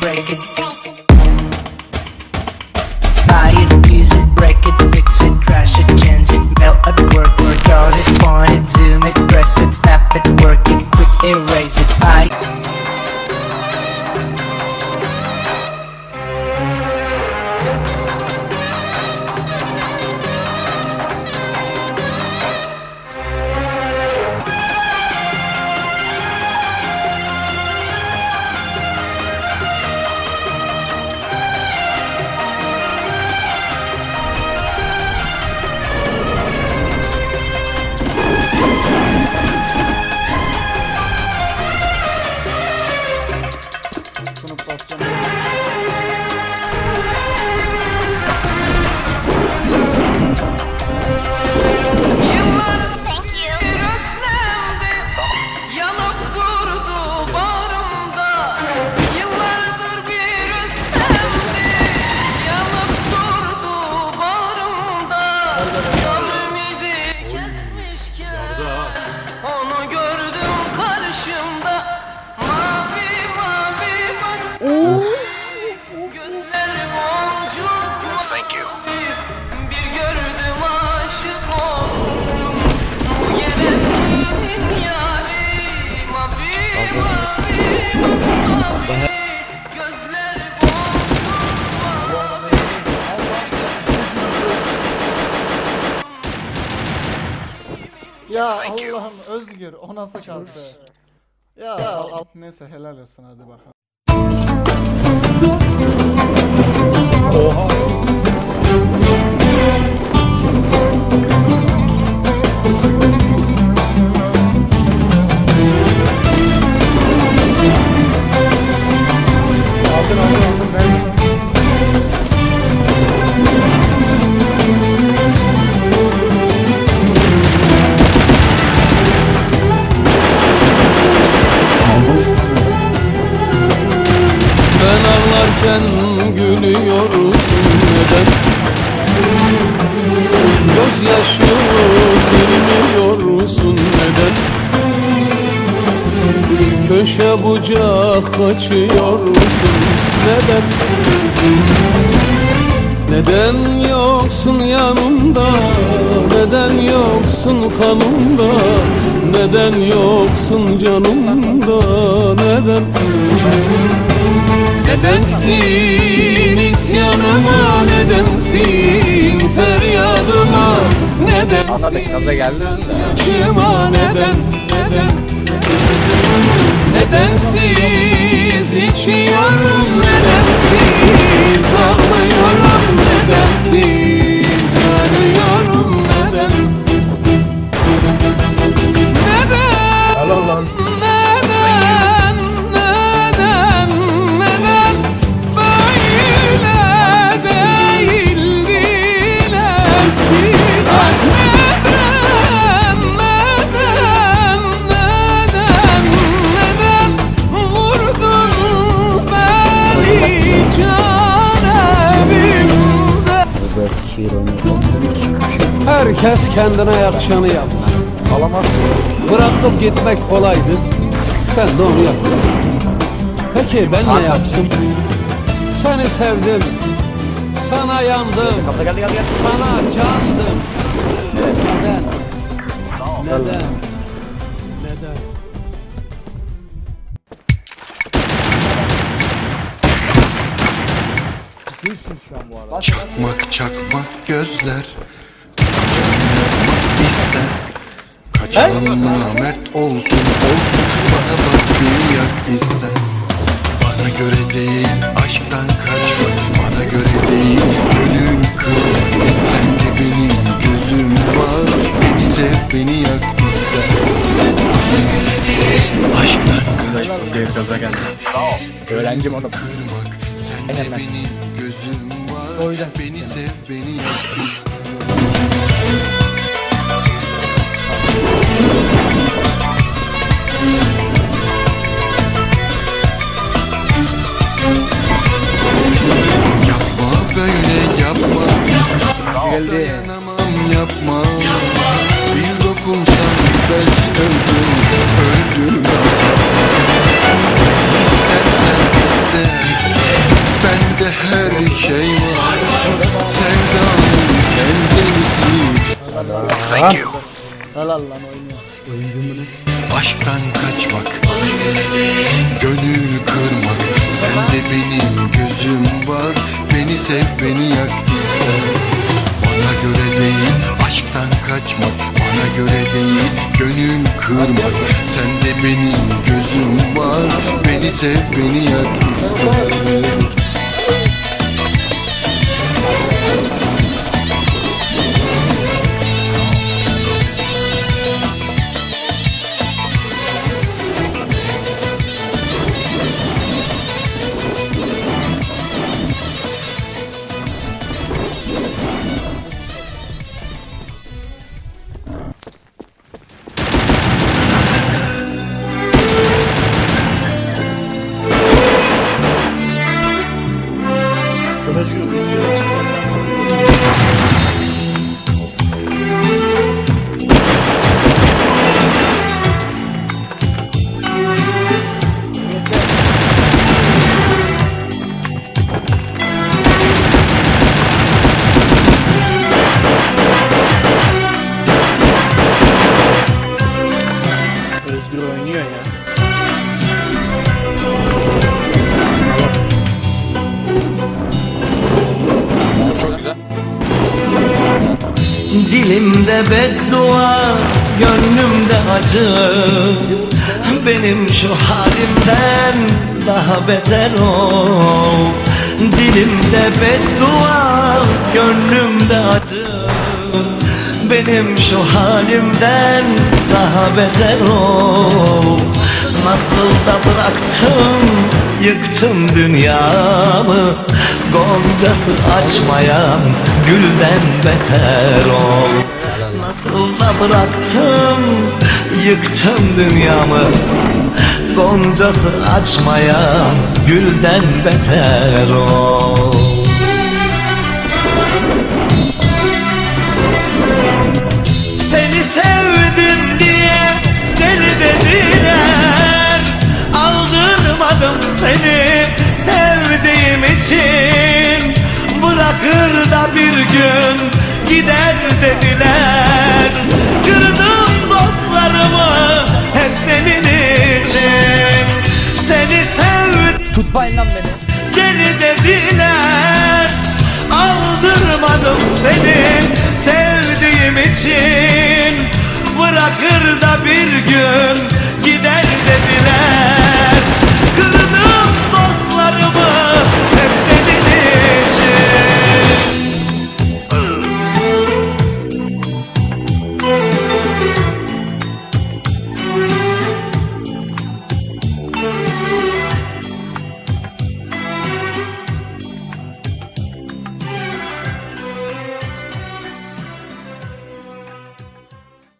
break it. Buy it, use it, break it, fix it, crash it, change it, melt at work, work it, it, zoom it, Ya Allah'ım Özgür o nasıl kalsa. Ya al, al. neyse helal olsun hadi bakalım. Ben Gözyaşımı silmiyorsun neden? Köşe bucak kaçıyorsun neden? Neden yoksun yanımda? Neden yoksun kanımda? Neden yoksun canımda? Neden? Nedensin isyanıma Nedensin feryadıma Nedensin gaza geldin mi? yaşıma Neden Neden Nedensiz içiyorum Nedensiz ağlıyorum Nedensiz Herkes kendine yakışanı yapsın. Bırakıp gitmek kolaydı. Sen de onu yaptın. Peki ben ne yaptım? Seni sevdim. Sana yandım. Sana candım. Neden? Neden? Neden? Çakmak çakmak gözler Kaçan namert olsun olsun Bana bak beni yak ister Bana göre değil aşktan kaçmak Bana göre değil gönül kırmak Sen de benim gözüm var. Beni sev beni yak ister Bana göre değil aşktan kaçmak geldi. Öğrencim oğlum. kırmak Sen de benim gözüm var. O yüzden Beni sev beni yak ister geldi. Dayanamam yapma. yapma. Bir dokunsan belki öldüm, öldüm. İstersen iste, bende her şey var. Sevdanın kendisi. Thank you. Helal lan oynuyor. Aşktan kaçmak Gönül kırmak. Sende benim gözüm var Beni sev beni yak ister. Bana göre değil Aşktan kaçmak. Bana göre değil Gönül kırmak. Sende benim gözüm var Beni sev beni yak ister Özgür Dilimde beddua, gönlümde acı. Benim şu halimden daha beter ol Dilimde beddua, gönlümde acı. Benim şu halimden daha beter ol Nasıl da bıraktım, yıktım dünyamı. Goncası açmayan gülden beter ol. Nasıl da bıraktım, yıktım dünyamı. Goncası açmayan gülden beter ol gün gider dediler. Kırdım dostlarımı hep senin için. Seni sevdim. Tutmayın lan beni. deli dediler. Aldırmadım seni sevdiğim için. Bırakır da bir gün gider dediler